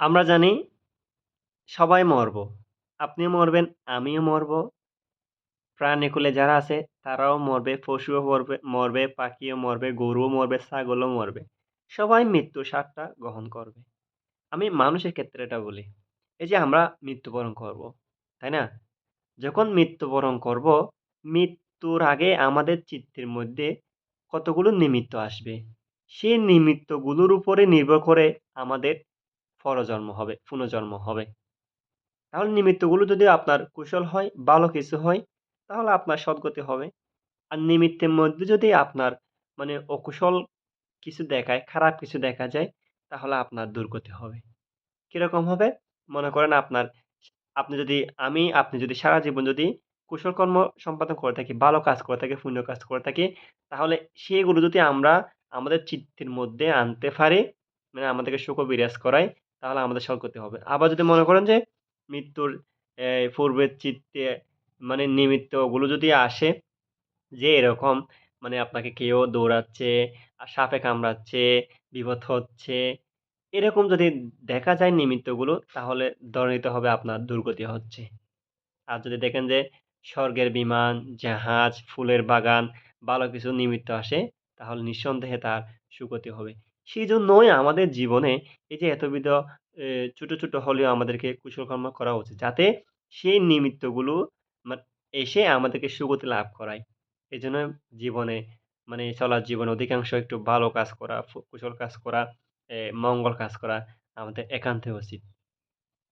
আমরা জানি সবাই মরব। আপনিও মরবেন, আমিও মরব। প্রাণীকুলে যারা আছে তারাও মরবে, পশুও মরবে মরবে, পাখিও মরবে, গরুও মরবে, ছাগলও মরবে। সবাই মৃত্যুর স্বাদটা গ্রহণ করবে। আমি মানুষের ক্ষেত্রে এটা বলি। এই যে আমরা মৃত্যুবরণ করব, তাই না? যখন মৃত্যুবরণ করব, মৃত্যুর আগে আমাদের চিত্তের মধ্যে কতগুলো নিমিত্ত আসবে। সেই নিমিত্তগুলোর উপরে নির্ভর করে আমাদের পরজন্ম হবে, পুনর্জন্ম হবে। তাহলে নিমিত্তগুলো যদি আপনার কুশল হয়, ভালো কিছু হয়, তাহলে আপনার সদ্গতি হবে। আর নিমিত্তের মধ্যে যদি আপনার মানে অকুশল কিছু দেখায়, খারাপ কিছু দেখা যায়, তাহলে আপনার দুর্গতি হবে। কীরকম হবে? মনে করেন আপনার আপনি যদি আমি আপনি যদি সারা জীবন যদি কুশল কর্ম সম্পাদন করে থাকি, ভালো কাজ করে থাকি, পুণ্য কাজ করে থাকি, তাহলে সেগুলো যদি আমরা আমাদের চিত্তের মধ্যে আনতে পারি, মানে আমাদেরকে সুখ বিরাজ করায়, তাহলে আমাদের সদ্গতি হবে। আবার যদি মনে করেন যে মৃত্যুর পূর্বের চিত্তে মানে নিমিত্তগুলো যদি আসে যে এরকম মানে আপনাকে কেউ দৌড়াচ্ছে, আর সাপে কামড়াচ্ছে, বিপদ হচ্ছে, এরকম যদি দেখা যায় নিমিত্তগুলো তাহলে ধরে নিতে হবে আপনার দুর্গতি হচ্ছে। আর যদি দেখেন যে স্বর্গের বিমান, জাহাজ, ফুলের বাগান, ভালো কিছু নিমিত্ত আসে তাহলে নিঃসন্দেহে তার সুগতি হবে। সেজন্যই আমাদের জীবনে এই যে এতবিধ ছোট, ছোট হলেও আমাদেরকে কুশলকর্ম করা উচিত। যাতে সেই নিমিত্তগুলো এসে আমাদেরকে সুগতি লাভ করায়। এই জন্য জীবনে মানে চলার জীবনে অধিকাংশ একটু ভালো কাজ করা, কুশল কাজ করা, মঙ্গল কাজ করা আমাদের একান্ত উচিত।